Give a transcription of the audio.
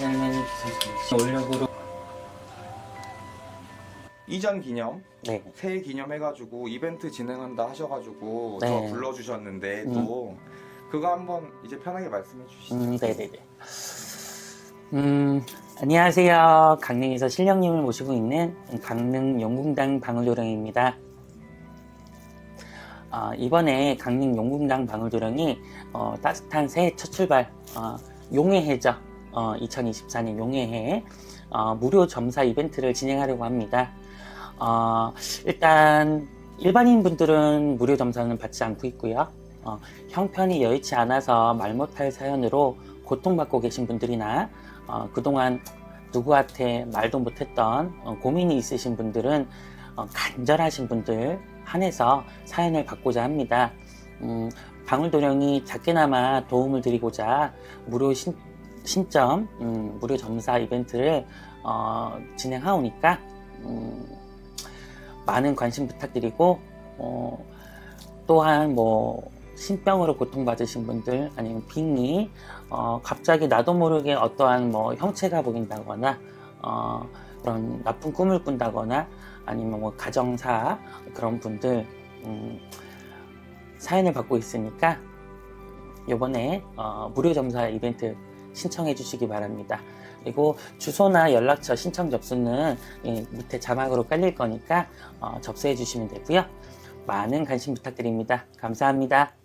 네, 올려보러 이전 기념, 네. 새해 기념 해가지고 이벤트 진행한다 하셔가지고 네. 저 불러주셨는데 또 그거 한번 이제 편하게 말씀해 주시죠. 음, 네네네. 음, 안녕하세요. 강릉에서 신령님을 모시고 있는 강릉 용궁당 방울도령입니다. 어, 이번에 강릉 용궁당 방울도령이 어, 따뜻한 새해 첫 출발, 어, 용해해죠. 어, 2024년 용해해 어, 무료 점사 이벤트를 진행하려고 합니다. 어, 일단 일반인 분들은 무료 점사는 받지 않고 있고요. 어, 형편이 여의치 않아서 말 못할 사연으로 고통받고 계신 분들이나 어, 그동안 누구한테 말도 못했던 어, 고민이 있으신 분들은 어, 간절하신 분들 한해서 사연을 받고자 합니다. 음, 방울도령이 작게나마 도움을 드리고자 무료 신, 신점, 음, 무료 점사 이벤트를 어, 진행하오니까 음, 많은 관심 부탁드리고 어, 또한 뭐 신병으로 고통받으신 분들 아니면 빙의 어, 갑자기 나도 모르게 어떠한 뭐 형체가 보인다거나 어, 그런 나쁜 꿈을 꾼다거나 아니면 뭐 가정사 그런 분들 음, 사연을 받고 있으니까 이번에 어, 무료 점사 이벤트 신청해 주시기 바랍니다. 그리고 주소나 연락처 신청 접수는 이 밑에 자막으로 깔릴 거니까 어, 접수해 주시면 되고요. 많은 관심 부탁드립니다. 감사합니다.